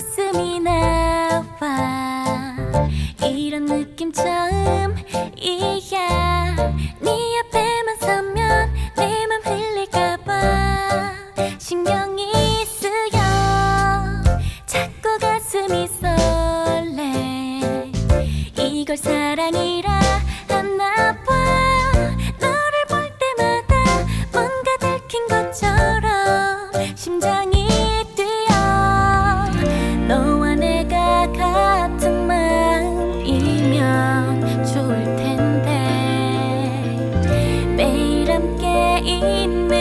웃음이 나와 이런 느낌 처음이야. 네 앞에만 서면 내 맘 흘릴까봐. 신경이 쓰여. 자꾸 가슴이 설레. 이걸 사랑이라 in me